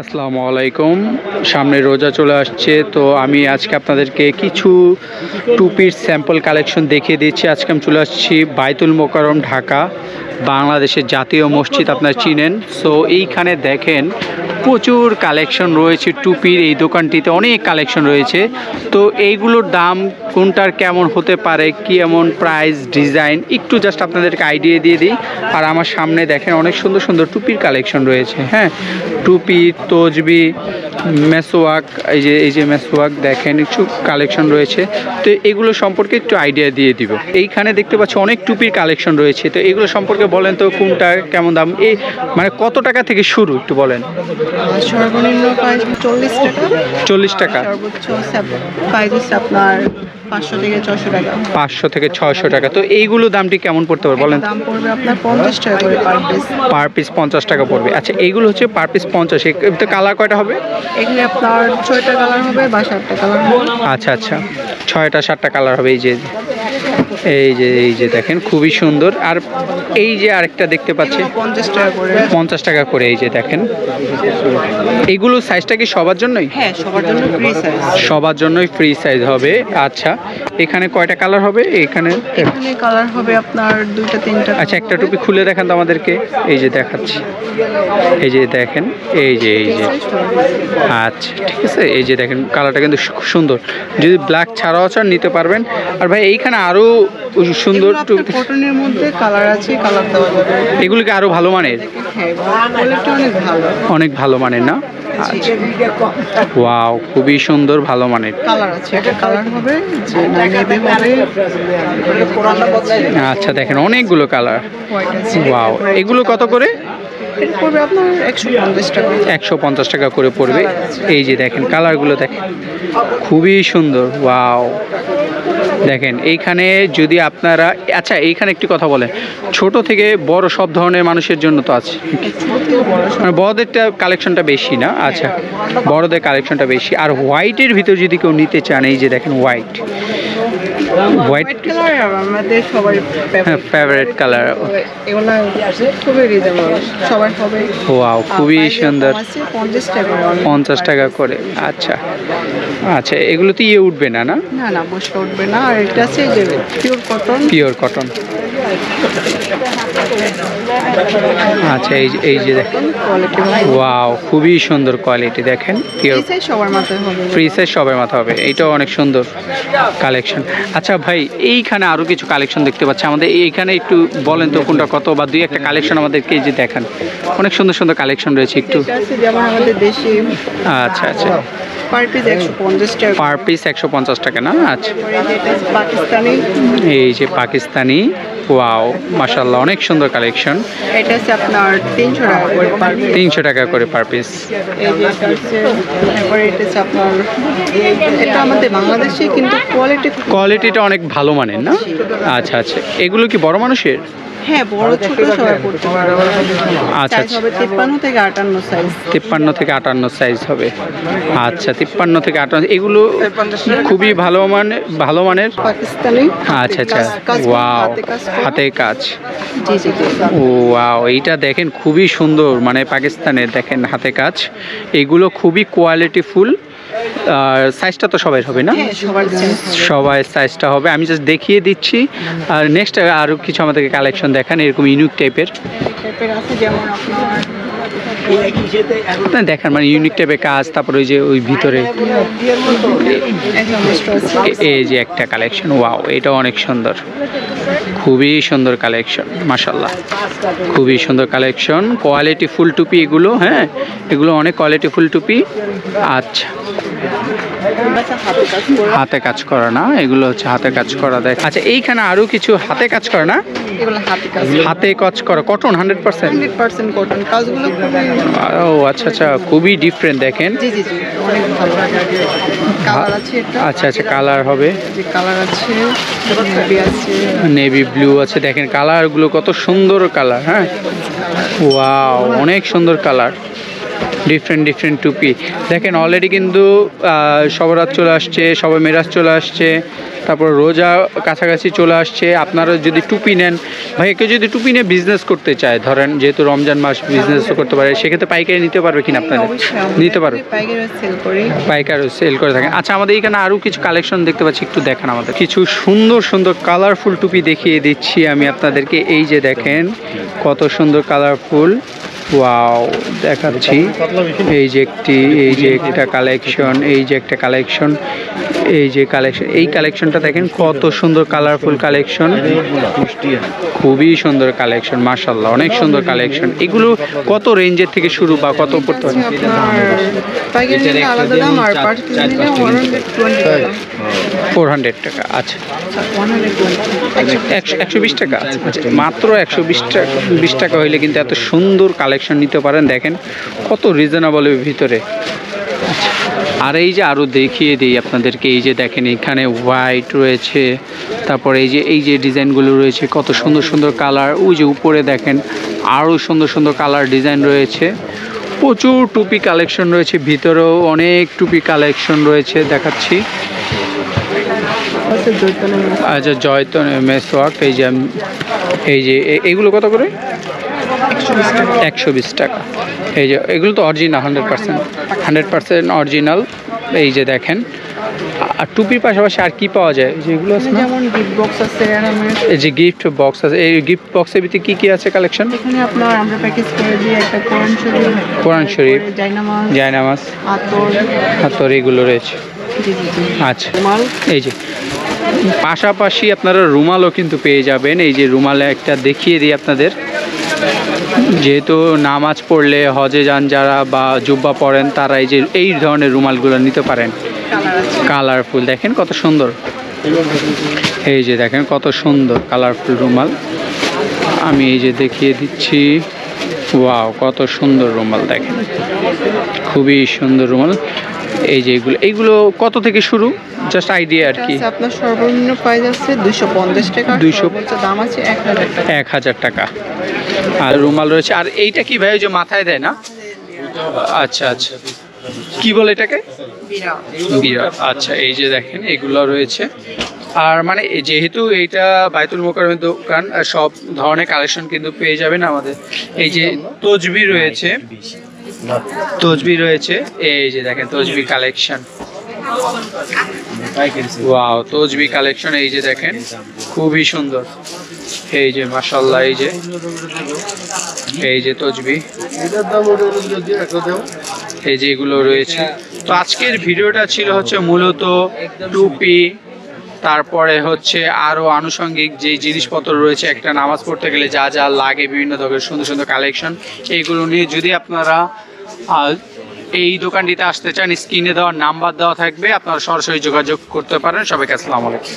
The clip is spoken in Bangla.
আসসালামু আলাইকুম। সামনে রোজা চলে আসছে, তো আমি আজকে আপনাদেরকে কিছু টুপির স্যাম্পল কালেকশন দেখিয়ে দিচ্ছি। আজকে আমি চলে আসছি বাইতুল মোকারম ঢাকা, বাংলাদেশের জাতীয় মসজিদ, আপনারা চিনেন। সো এইখানে দেখেন প্রচুর কালেকশন রয়েছে, টুপির এই দোকানটিতে অনেক কালেকশন রয়েছে। তো এইগুলোর দাম কোনটার কেমন হতে পারে কি এমন প্রাইস, ডিজাইন, একটু জাস্ট আপনাদেরকে আইডিয়া দিয়ে দিই। আর আমার সামনে দেখেন অনেক সুন্দর সুন্দর টুপির কালেকশন রয়েছে হ্যাঁ। টুপি তজবি মেসোয়াক এই যে এই যে মেসোয়াক দেখেন কিছু কালেকশন রয়েছে। তো এগুলো সম্পর্কে একটু আইডিয়া দিয়ে দিব। এইখানে দেখতে পাচ্ছি অনেক টুপির কালেকশন রয়েছে। তো এগুলো সম্পর্কে বলেন তো কোনটা কেমন দাম? এই মানে কত টাকা থেকে শুরু একটু বলেন? সর্বনিম্ন চল্লিশ টাকা। চল্লিশ টাকা। সর্বোচ্চ আপনার পাঁচশো থেকে ছশো টাকা। পাঁচশো থেকে ছয়শো টাকা। তো এইগুলো দামটি কেমন পড়তে পারে বলেন? দাম পড়বে আপনার পঞ্চাশ টাকা করে পার পিস পার পিস পঞ্চাশ টাকা পড়বে। আচ্ছা এইগুলো হচ্ছে পার পিস পঞ্চাশ। তো কালার কয়টা হবে? আপনার ছয়টা কালার হবে বা সাতটা কালার হবে। আচ্ছা আচ্ছা। ছয়টা সাতটা কালার হবে এই যে। এই যে এই যে দেখেন খুবই সুন্দর। আর এই যে আরেকটা দেখতে পাচ্ছি পঞ্চাশ টাকা করে। পঞ্চাশ টাকা করে এই যে দেখেন। এগুলো সাইজটা কি সবার জন্যই? হ্যাঁ সবার জন্য ফ্রি সাইজ সবার জন্যই ফ্রি সাইজ হবে। আচ্ছা এখানে কয়টা কালার হবে? এখানে এখানে কালার হবে আপনার দুইটা তিনটা আচ্ছা একটা টুপি খুলে দেখান তো আমাদেরকে। এই যে দেখাচ্ছি। এই যে দেখেন এই যে এই যে। আচ্ছা ঠিক আছে? এই যে দেখেন কালারটা কিন্তু খুব সুন্দর। যদি ব্ল্যাক ছাড়াও চান নিতে পারবেন। আর ভাই এইখানে আরও সুন্দর কটনের মধ্যে কালার আছে কালার দেওয়া যাবে। এগুলো কি আরও ভালো মানের? হ্যাঁ অনেক ভালো। মানের না? আচ্ছা। ওয়াও খুবই সুন্দর ভালো মানের। আচ্ছা দেখেন অনেকগুলো কালার ওয়াও এগুলো কত করে? একশো পঞ্চাশ টাকা। করে পড়বে। এই যে দেখেন কালারগুলো দেখেন। খুবই সুন্দর ওয়াও দেখেন, এইখানে যদি আপনারা আচ্ছা এইখানে একটি কথা বলেন। ছোট থেকে বড় সব ধরনের মানুষের জন্য তো আছে। মানে বড়দেরটা কালেকশনটা বেশি না আচ্ছা। বড়দের কালেকশনটা বেশি। আর হোয়াইটের ভিতর যদি কেউ নিতে চান, এই যে দেখেন হোয়াইট হোয়াইট কালার আমাদের সবার হ্যাঁ ফেভারিট কালার এগুলো খুবই রিজনেবল সবার হবে। ওয়াও খুবই সুন্দর। পঞ্চাশ টাকা করে। পঞ্চাশ টাকা করে আচ্ছা। আচ্ছা এগুলো তো ইয়ে উঠবে না না? না না বসে উঠবে না। আর এটা আছে যে পিওর কটন পিওর কটন আচ্ছা এই যে- এই যে দেখেন। ওয়াও খুবই সুন্দর কোয়ালিটি দেখেন পিওর সবার ফ্রি সাইজ সবাই মাথা হবে এইটাও অনেক সুন্দর কালেকশন আচ্ছা ভাই এইখানে আরও কিছু কালেকশন দেখতে পাচ্ছি। আমাদের এইখানে একটু বলেন তো কোনটা কত বা দুই একটা কালেকশন আমাদেরকে এই যে দেখান। অনেক সুন্দর সুন্দর কালেকশন রয়েছে একটু। আচ্ছা আচ্ছা। পার পিস একশো পঞ্চাশ টাকা। পার পিস একশো পঞ্চাশ টাকা না? আচ্ছা। পাকিস্তানি। এই যে পাকিস্তানি ওয়াও মাশাল্লাহ অনেক সুন্দর কালেকশন। এটা আছে আপনার তিনশো টাকা করে পার তিনশো টাকা করে পার পিস। এই যে এটা তারপরে এটা আছে আপনার এটা আমাদের বাংলাদেশে কিন্তু কোয়ালিটি কোয়ালিটিটা অনেক ভালো মানের না? আচ্ছা আচ্ছা। এগুলো কি বড় মানুষের? হ্যাঁ বড় ছোট সবাই পড়তে আচ্ছা সাইজ আচ্ছা হবে তিপ্পান্ন থেকে আটান্ন সাইজ তিপ্পান্ন থেকে আটান্ন সাইজ হবে। আচ্ছা তিপ্পান্ন থেকে আটান্ন এগুলো খুবই ভালো মানের ভালো মানের? পাকিস্তানি। আচ্ছা আচ্ছা। ওয়াও হাতে কাজ। জি জি জি। ও ওয়াও এইটা দেখেন খুবই সুন্দর মানে পাকিস্তানের দেখেন হাতে কাজ। এগুলো খুবই কোয়ালিটিফুল আর সাইজটা তো সবাই হবে না? হ্যাঁ সবাই সাইজটা হবে। আমি জাস্ট দেখিয়ে দিচ্ছি। আর নেক্সট আরও কিছু আমাদেরকে কালেকশন দেখান এরকম ইউনিক টাইপের টাইপের আছে যেমন আপনার না দেখার মানে ইউনিক টাইপের কাজ তারপর ওই যে ওই ভিতরে এই যে একটা কালেকশন ওয়াও এটা অনেক সুন্দর। খুবই সুন্দর কালেকশন মাসাল্লাহ খুবই সুন্দর কালেকশন কোয়ালিটি ফুল টুপি এগুলো হ্যাঁ এগুলো অনেক কোয়ালিটি ফুল টুপি। আচ্ছা, হাতে কাজ করা। না। এগুলো হচ্ছে হাতে কাজ করা দেখ। আচ্ছা এইখানে আরও কিছু হাতে কাজ করা না? হাতে কাজ করা। Cotton hundred percent percent cotton কাজগুলো ও আচ্ছা আচ্ছা খুবই ডিফারেন্ট দেখেন। আচ্ছা আচ্ছা কালার হবে। কালার আছে নেভি ব্লু আছে দেখেন কালারগুলো কত সুন্দর কালার হ্যাঁ? ওয়াও অনেক সুন্দর কালার ডিফারেন্ট ডিফারেন্ট টুপি দেখেন অলরেডি কিন্তু সবরাত চলে আসছে সবে মেরাজ চলে আসছে তারপর রোজা কাছাকাছি চলে আসছে। আপনারা যদি টুপি নেন ভাই কেউ যদি টুপি নিয়ে বিজনেস করতে চায় ধরেন যেহেতু রমজান মাস বিজনেস করতে পারে সেক্ষেত্রে পাইকারি নিতে পারবে কিনা অবশ্যই নিতে পারবে। পাইকারি সেল করি। পাইকার সেল করে থাকেন। আচ্ছা আমাদের এখানে আরও কিছু কালেকশন দেখতে পাচ্ছি একটু দেখেন আমাদের। কিছু সুন্দর সুন্দর কালারফুল টুপি দেখিয়ে দিচ্ছি আমি আপনাদেরকে। এই যে দেখেন কত সুন্দর কালারফুল ওয়াও দেখাচ্ছি। এই যে একটি এই যে একটা কালেকশন এই যে একটা কালেকশন এই যে কালেকশন এই কালেকশনটা দেখেন কত সুন্দর কালারফুল কালেকশন খুবই সুন্দর কালেকশন মার্শাল্লাহ অনেক সুন্দর কালেকশন এগুলো কত রেঞ্জের থেকে শুরু বা কত পড়তে টাকা। ফোর হান্ড্রেড টাকা। আচ্ছা। টোয়েন্টি একশো একশো বিশ টাকা? আচ্ছা মাত্র একশো বিশ টাকা বিশ টাকা হইলে কিন্তু এত সুন্দর কালেকশন নিতে পারেন দেখেন। কত রিজনেবলের ভিতরে। আচ্ছা আর এই যে আরও দেখিয়ে দিই আপনাদেরকে এই যে দেখেন এখানে হোয়াইট রয়েছে তারপরে এই যে এই যে ডিজাইনগুলো রয়েছে কত সুন্দর সুন্দর কালার ওই যে উপরে দেখেন আরও সুন্দর সুন্দর কালার ডিজাইন রয়েছে প্রচুর টুপি কালেকশন রয়েছে ভিতরেও অনেক টুপি কালেকশন রয়েছে দেখাচ্ছি। আচ্ছা জয়তন মেসওয়াক এই যে এই যে এ- এগুলো কত করে একশো বিশ টাকা। এই যে এগুলো তো original hundred percent hundred percent original এই যে দেখেন আর টুপির পাশাপাশি আর কি পাওয়া যায়? যেগুলো আছে যেমন গিফট বক্স আছে এই যে গিফট বক্স আছে এই গিফট বক্সের ভিতরে কি কি আছে কালেকশন এখানে আপনার আমরা প্যাকেজ করে দিই একটা কোরআন শরীফ কোরআন শরীফ। জায়নামাজ জায়নামাজ আতর হাতর এগুলো রয়েছে। জি জি জি। আচ্ছা। মাল এই যে পাশাপাশি আপনারা রুমালও কিন্তু পেয়ে যাবেন। এই যে রুমালে একটা দেখিয়ে দিই আপনাদের। যেহেতু নামাজ পড়লে হজে যান যারা বা জুব্বা পড়েন তারা এই যে এই ধরনের রুমালগুলো নিতে পারেন। কালারফুল দেখেন কত সুন্দর। এই যে দেখেন কত সুন্দর কালারফুল রুমাল। আমি এই যে দেখিয়ে দিচ্ছি। ওয়াও কত সুন্দর রুমাল দেখেন। খুবই সুন্দর রুমাল। এই যে এগুলো এইগুলো কত থেকে শুরু? জাস্ট আইডিয়া আর কি। আপনার সর্বনিম্ন প্রাইস আছে দুইশো পঞ্চাশ টাকা 200 সর্বোচ্চ দাম আছে এক হাজার টাকা। এক হাজার টাকা। আর রুমাল রয়েছে। আর এইটা কি ভাই, ওই যে মাথায় দেয় না? আচ্ছা আচ্ছা। কি বলে এটাকে? বিরাট আচ্ছা এই যে দেখেন, এগুলো রয়েছে। আর মানে যেহেতু এইটা বাইতুল মোকারমের দোকান সব ধরনের কালেকশন কিন্তু পেয়ে যাবেন আমাদের। এই যে তজবি রয়েছে। তজবি রয়েছে। এই যে দেখেন, তজবি কালেকশন। তজবি কালেকশন, এই যে দেখেন, খুবই সুন্দর। এই যে মাশাল্লাহ এই যে। এই যে তজবি এই যে এগুলো রয়েছে। তো আজকের ভিডিওটা ছিল হচ্ছে মূলত টুপি, তারপরে হচ্ছে আরও আনুষঙ্গিক যে জিনিসপত্র রয়েছে, একটা নামাজ পড়তে গেলে যা যা লাগে, বিভিন্ন ধরনের সুন্দর সুন্দর কালেকশন এইগুলো নিয়ে যদি আপনারা এই দোকানটিতে আসতে চান, স্ক্রিনে দেওয়ার নাম্বার দেওয়া থাকবে, আপনারা সরাসরি যোগাযোগ করতে পারেন। সবাইকে আসসালামু আলাইকুম।